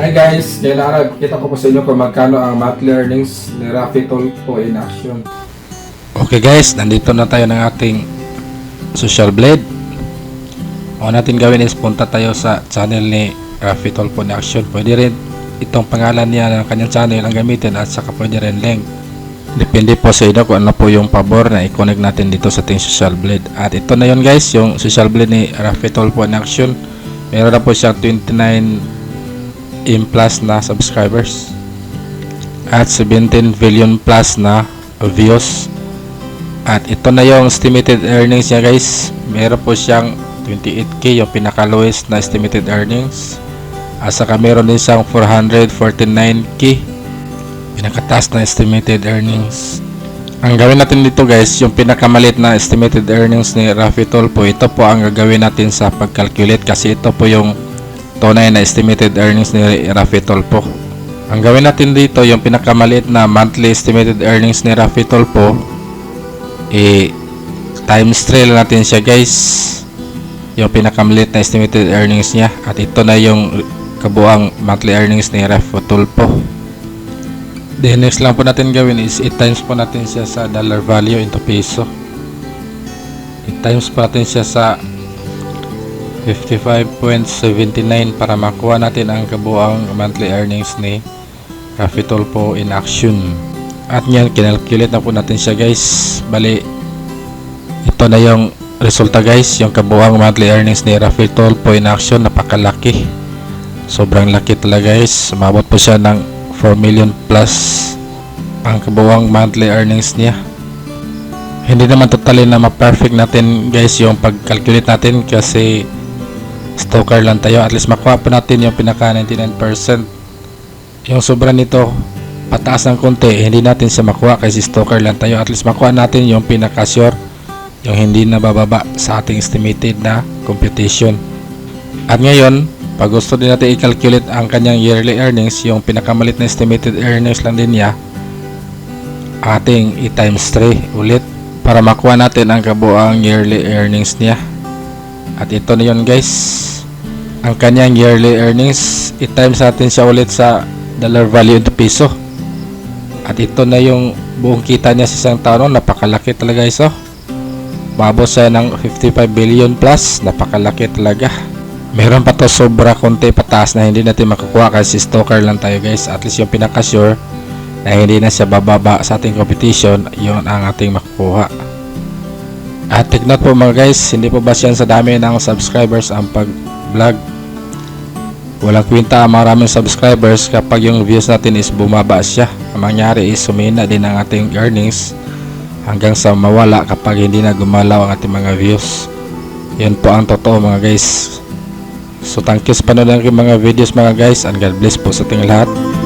Hi guys, kailangan kita ko po sa inyo kung magkano ang monthly earnings ni Rafi Tulfo in action. Okay guys, nandito na tayo ng ating social blade. Ang natin gawin is punta tayo sa channel ni Rafi Tolpo in Action. Pwede rin itong pangalan niya ng kanyang channel ang gamitin at saka pwede rin link. Depende po sa inyo kung ano po yung pabor na i-connect natin dito sa ating social blade. At ito na yon guys, yung social blade ni Rafi Tolpo in Action. Meron na po siyang 29 in plus na subscribers. At 17 billion plus na views. At ito na yung estimated earnings niya guys. Meron po siyang 28k yung pinaka lowest na estimated earnings. At saka meron din siyang 449k pinakataas na estimated earnings. Ang gawin natin dito guys yung pinakamalit na estimated earnings ni Rafi Tolpo ito po ang gagawin natin sa pag-calculate kasi ito po yung tunay na estimated earnings ni Rafi Tolpo ang gawin natin dito yung pinakamaliit na monthly estimated earnings ni Rafi Tolpo i times 3 lang natin siya guys. Yung pinakamaliit na estimated earnings niya. At ito na yung kabuang monthly earnings ni Rafi Tolpo then next lang po natin gawin is i times po natin siya sa dollar value into peso. I times po natin siya sa 55.79 para makuha natin ang kabuang monthly earnings ni Rafi Tolpo in action. At yan, kinalculate na po natin siya guys. Bali, ito na yung resulta guys. Yung kabuang monthly earnings ni Rafi Tolpo in action. Napakalaki. Sobrang laki talaga guys. Umabot po siya ng 4 million plus ang kabuang monthly earnings niya. Hindi naman totally na ma-perfect natin guys yung pag-calculate natin kasi stalker lang tayo. At least makuha po natin yung pinaka 99% yung sobra nito pataas ng konti hindi natin siya makuha kasi stalker lang tayo. At least makuha natin yung pinaka sure yung hindi na bababa sa ating estimated na computation at ngayon pag gusto din natin i-calculate ang kanyang yearly earnings yung pinakamalit na estimated earnings lang din niya ating i-times 3 ulit para makuha natin ang kabuang yearly earnings niya at ito na yun guys. Ang kanyang yearly earnings i-times natin siya ulit sa dollar value into peso at ito na yung buong kita niya sa isang taon napakalaki talaga guys oh. Mabot siya ng 55 billion plus. Napakalaki talaga. Meron pa to sobra konti pataas na hindi natin makukuha kasi stalker lang tayo guys. At least yung pinaka sure na hindi na siya bababa sa ating competition yun ang ating makukuha at take note po mga guys hindi po ba yan sa dami ng subscribers ang pag vlog walang kwenta ang maraming subscribers kapag yung views natin is bumaba siya. Ang mangyari is sumina din ang ating earnings hanggang sa mawala kapag hindi na gumalaw ang ating mga views. Yun po ang totoo mga guys. So thank you sa panonood ng mga videos mga guys and God bless po sa ating lahat